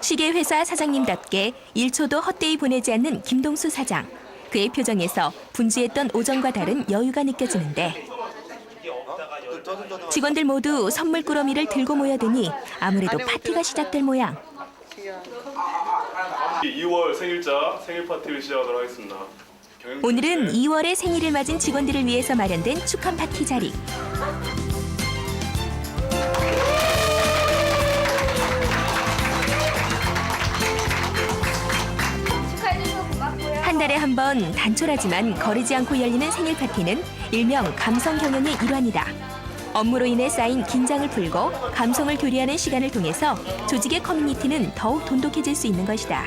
시계 회사 사장님답게 1초도 헛되이 보내지 않는 김동수 사장. 그의 표정에서 분주했던 오전과 다른 여유가 느껴지는데 직원들 모두 선물 꾸러미를 들고 모여드니 아무래도 파티가 시작될 모양. 2월 생일자 생일 파티를 시작하도록 하겠습니다. 오늘은 2월에 생일을 맞은 직원들을 위해서 마련된 축하 파티 자리. 한 달에 한 번 단촐하지만 거리지 않고 열리는 생일 파티는 일명 감성 경영의 일환이다. 업무로 인해 쌓인 긴장을 풀고 감성을 교류하는 시간을 통해서 조직의 커뮤니티는 더욱 돈독해질 수 있는 것이다.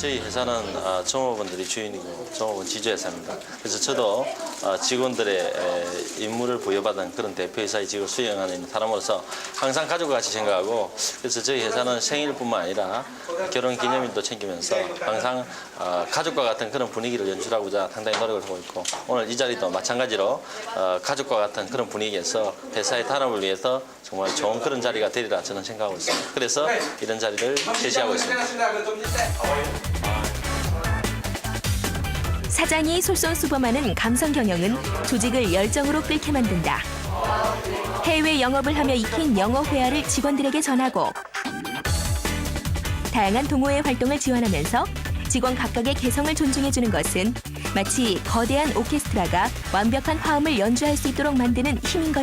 저희 회사는 어, 종업원들이 주인이고 종업원 지주회사입니다. 그래서 저도 어, 직원들의 에, 임무를 부여받은 그런 대표이사의 직을 수행하는 사람으로서 항상 가족과 같이 생각하고 그래서 저희 회사는 생일뿐만 아니라 결혼 기념일도 챙기면서 항상 어, 가족과 같은 그런 분위기를 연출하고자 상당히 노력을 하고 있고 오늘 이 자리도 마찬가지로 어, 가족과 같은 그런 분위기에서 회사의 단합을 위해서 정말 좋은 그런 자리가 되리라 저는 생각하고 있습니다. 그래서 이런 자리를 제시하고 있습니다. 사장이 솔선수범하는 감성 경영은 조직을 열정으로 끓게 만든다. 해외 영업을 하며 익힌 영어 회화를 직원들에게 전하고 다양한 동호회 활동을 지원하면서 직원 각각의 개성을 존중해주는 것은 마치 거대한 오케스트라가 완벽한 화음을 연주할 수 있도록 만드는 힘인 것.